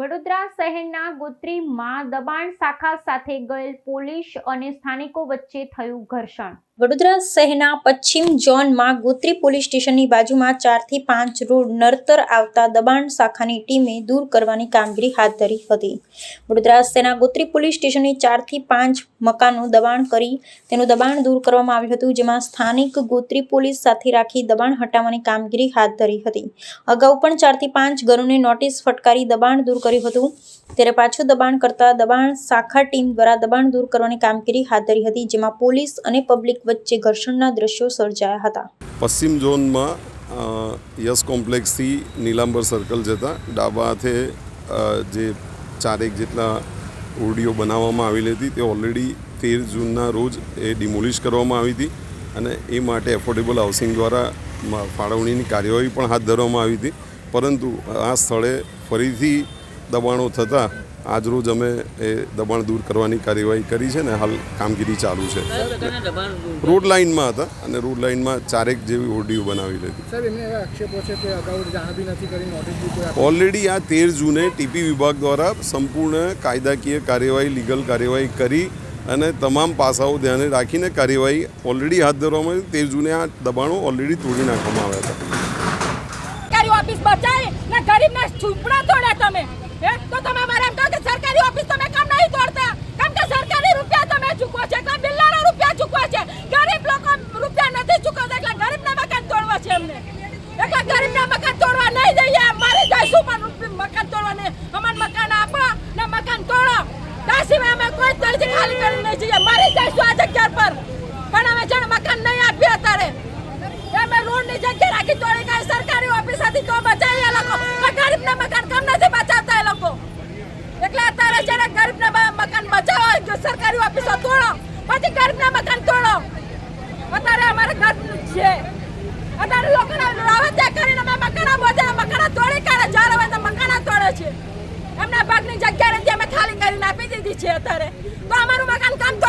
વડોદરા શહેરના ગોત્રીમાં દબાણ શાખા સાથે ગયેલ પોલીસ અને સ્થાનિકો વચ્ચે થયું ઘર્ષણ. વડોદરા શહેરના પશ્ચિમ ઝોનમાં ગોત્રી પોલીસ સ્ટેશનની બાજુમાં ચારથી પાંચ રોડ નડતર આવતા દબાણ શાખાની ટીમે દૂર કરવાની કામગીરી હાથ ધરી હતી. વડોદરા શહેરના ગોત્રી પોલીસ સ્ટેશનની ચારથી પાંચ મકાનો દબાણ કરી તેનું દબાણ દૂર કરવામાં આવ્યું હતું, જેમાં સ્થાનિક ગોત્રી પોલીસ સાથે રાખી દબાણ હટાવવાની કામગીરી હાથ ધરી હતી. અગાઉ પણ ચારથી પાંચ ઘરોને નોટિસ ફટકારી દબાણ દૂર કર્યું હતું. ત્યારે પાછું દબાણ કરતા દબાણ શાખા ટીમ દ્વારા દબાણ દૂર કરવાની કામગીરી હાથ ધરી હતી, જેમાં પોલીસ અને પબ્લિક વચ્ચે ઘર્ષણના દ્રશ્યો સર્જાયા હતા. પશ્ચિમ ઝોનમાં યસ કોમ્પ્લેક્સથી નીલાંબર સર્કલ જતા ડાબા હાથે જે ચારેક જેટલા ઓરડીઓ બનાવવામાં આવેલી હતી તે ઓલરેડી તેર જૂનના રોજ એ ડિમોલિશ કરવામાં આવી હતી અને એ માટે એફોર્ડેબલ હાઉસિંગ દ્વારા ફાળવણીની કાર્યવાહી પણ હાથ ધરવામાં આવી હતી. પરંતુ આ સ્થળે ફરીથી દબાણો થતાં આજરોજ અમે એ દબાણ દૂર કરવાની કાર્યવાહી કરી છે ને હાલ કામગીરી ચાલુ છે. રોડ લાઇનમાં હતા અને રોડ લાઇનમાં ચારેક જેવી ઓરડીઓ બનાવી આપી ઓલરેડી આ તેર જૂને ટીપી વિભાગ દ્વારા સંપૂર્ણ કાયદાકીય કાર્યવાહી લીગલ કાર્યવાહી કરી અને તમામ પાસાઓ ધ્યાને રાખીને કાર્યવાહી ઓલરેડી હાથ ધરવામાં આવી. તેર જૂને આ દબાણો ઓલરેડી તોડી નાખવામાં આવ્યા હતા. ઓફિસ બચાવી ને ગરીબના ઝૂંપડા તોડ્યા તમે. તો તમે અમારે એમ કહો કે સરકારી ઓફિસ તમે કેમ નહીં તોડતા. કેમ કે સરકારી રૂપિયા તમે ચૂકવો છે કે બિલ્લાના રૂપિયા ચૂકવો છે. ગરીબ લોકો રૂપિયા નથી ચૂકવતા, એટલે ગરીબના મકાન તોડવા છે અમને. એટલે ગરીબના મકાન તોડવા નહીં દઈએ મારી જઈશું પણ મકાન તોડવા નહીં મકાન આપો ને મકાન તોડો. ત્યાં સિવાય અમે કોઈ તરજી ખાલી કરી નહીં જઈએ. મારી જઈશું જગ્યા પર? પણ અમે જેને મકાન નહીં આપીએ અત્યારે. અમે રોડની જગ્યા રાખી તોડી કાંઈ સરકારી ઓફિસ હતી તો બચાવી લોકો. ગરીબના મકાન કેમ નથી બચાવતા એ લોકો એટલે અત્યારે જેને ગરીબના મકાન બચાવો, જો સરકારી ઓફિસો તોડો, પછી ગરીબના મકાન તોડો. અત્યારે અમારે ઘર છે. અત્યારે લોકોના રાવત્યા કરીને અમે મકાના બોજે મકાના તોડી કાઢે જ્યારે હોય તો મકાના તોડે છે. એમના ભાગની જગ્યા નથી અમે ખાલી કરીને આપી દીધી છે અત્યારે. તો અમારું મકાન કામ